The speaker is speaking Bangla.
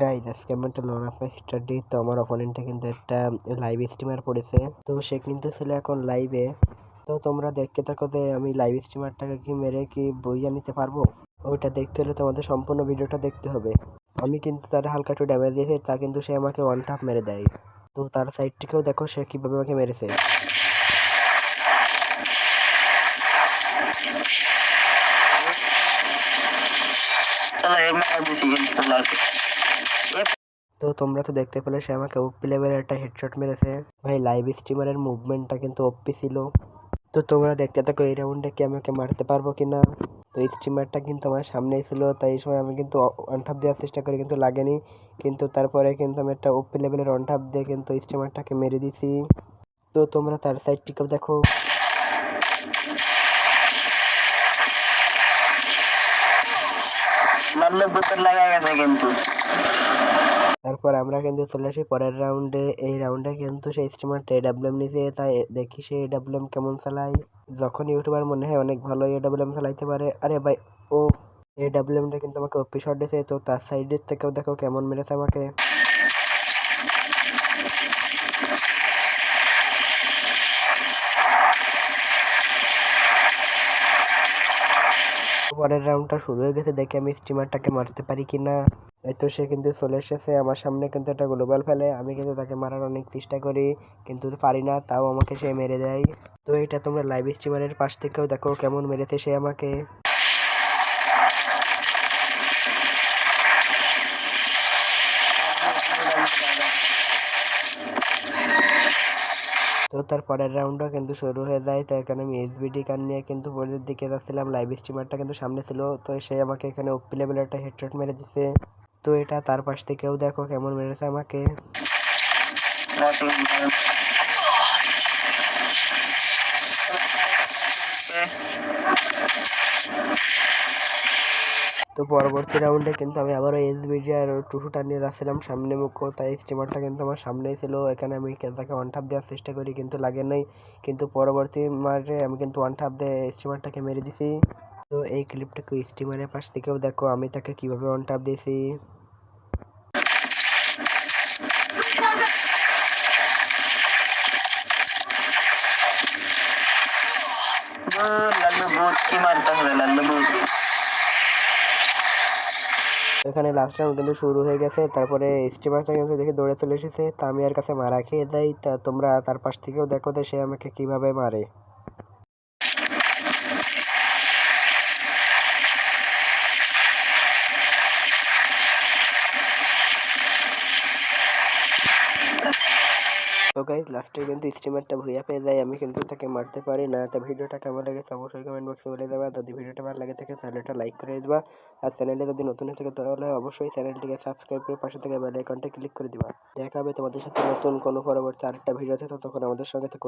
গাইজ আজকে আমরা একটা লোন আপ স্টাডি তো আমার অপোনেন্টে কিন্তু একটা লাইভ স্ট্রিমার পড়েছে। তো সে কিন্তু ছিল এখন লাইভে তো তোমরা দেখতে থাকো যে আমি লাইভ স্ট্রিমারটাকে কি মেরে কি বইয়া নিতে পারব? ওইটা দেখতে হলে তোমাদের সম্পূর্ণ ভিডিওটা দেখতে হবে। আমি কিন্তু তার হালকা একটু ড্যামেজ দিয়েছি, তা কিন্তু সে আমাকে ওয়ান টাপ মেরে দেয়। তো তার সাইড থেকেও দেখো সে কীভাবে আমাকে মেরেছে। চলো এর মার দিছি কিন্তু তোমাকে তো তোমরা তো দেখতে পেলে সে আমাকে ওপি লেভেলের একটা হেডশট মেরেছে। ভাই লাইভ স্ট্রিমারের মুভমেন্টটা কিন্তু ওপি ছিল। তো তোমরা দেখতে থাকো এই রাউন্ডে কি আমাকে মারতে পারব কি না। তো স্ট্রিমারটা কিন্তু আমার সামনেই ছিল, তাই এই সময় আমি কিন্তু অনঠাপ দেওয়ার চেষ্টা করি, কিন্তু লাগেনি। কিন্তু তারপরে কিন্তু আমি একটা ওপি লেভেলের অনঠাপ দিয়ে কিন্তু স্ট্রিমারটাকে মেরে দিছি। তো তোমরা তার সাইড সাইডটিকেও দেখো। লাগা গেছে কিন্তু। তারপর আমরা কিন্তু চলে আসি পরের রাউন্ডে এই রাউন্ডে কিন্তু সেই স্টিমারটা এডাব্লিউএম নিচে, তাই দেখি সে এডাব্লিউএম কেমন চালায়। যখন ইউটিউবার মনে হয় অনেক ভালো এডাব্লিউএম চালাইতে পারে। আরে ভাই, ও এডাব্লিউএমটা কিন্তু আমাকে ওপি শট দিয়েছে। তো তার সাইডের থেকেও দেখো কেমন মেরেছে আমাকে। পরের রাউন্ডটা শুরু হয়ে গেছে, দেখি আমি স্টিমারটাকে মারতে পারি কিনা। এই তো সে কিন্তু চলে এসেছে, আমার সামনে কিন্তু একটা গ্লোবাল ফেলে, আমি কিন্তু তাকে মারার অনেক চেষ্টা করি, কিন্তু পারি না, তাও আমাকে সে মেরে দেয়। তো এটা তোমরা লাইভ স্টিমারের পাশ থেকেও দেখো কেমন মেরেছে সে আমাকে তো তার পরের রাউন্ডও কিন্তু শুরু হয়ে যায়। তো এখানে আমি এসবিডি কান নিয়ে কিন্তু পরের দিকে যাচ্ছিলাম। লাইভ স্ট্রিমারটা কিন্তু সামনে ছিল। তো সে আমাকে এখানে ওপি লেভেল একটা হেডশট মেরে দিছে। তো এটা তার পাশ থেকেও দেখো কেমন মেরেছে আমাকে। তো পরবর্তী রাউন্ডে কিন্তু আমি আবারও এসবিডি আর টুটুটা নিয়ে যাচ্ছিলাম। সামনে মুখ তাই স্টিমারটা কিন্তু আমার সামনেই ছিল। এখানে আমি তাকে ওয়ান টাপ দেওয়ার চেষ্টা করি, কিন্তু লাগে নাই। কিন্তু পরবর্তী মারে আমি কিন্তু ওয়ান টাপ দিয়ে স্টিমারটাকে মেরে দিছি। তো এই ক্লিপটাকে স্টিমারের পাশ থেকেও দেখো আমি তাকে কীভাবে ওয়ান টাপ দিয়েছি। কি মারতে হবে লাল্লু এখানে লাস্ট রাউন্ড কিন্তু শুরু হয়ে গেছে। তারপরে স্টিমারটা কিন্তু দেখে দৌড়ে চলে এসেছে। তা আমি আর কাছে মারা খেয়ে দেয়। তা তোমরা তার পাশ থেকেও দেখো যে সে আমাকে কীভাবে মারে। তো গাইজ লাস্টে কিন্তু স্টিমারটা ভুইয়া পেয়ে যায়, আমি কিন্তু তাকে মারতে পারি না। তো ভিডিওটা কেমন লেগেছে অবশ্যই কমেন্ট বক্সে বলে দেবা। যদি ভিডিওটা ভালো লাগে থাকে তাহলে একটা লাইক করে দেবা। আর চ্যানেলে যদি নতুন হয়ে থাকে তাহলে অবশ্যই চ্যানেলটিকে সাবস্ক্রাইব করে পাশে থেকে বেল আইকনটা ক্লিক করে দিবা। দেখা হবে তোমাদের সাথে নতুন কোনো পরবর্তী আরেকটা ভিডিওতে ততক্ষণ আমাদের সঙ্গে থেকে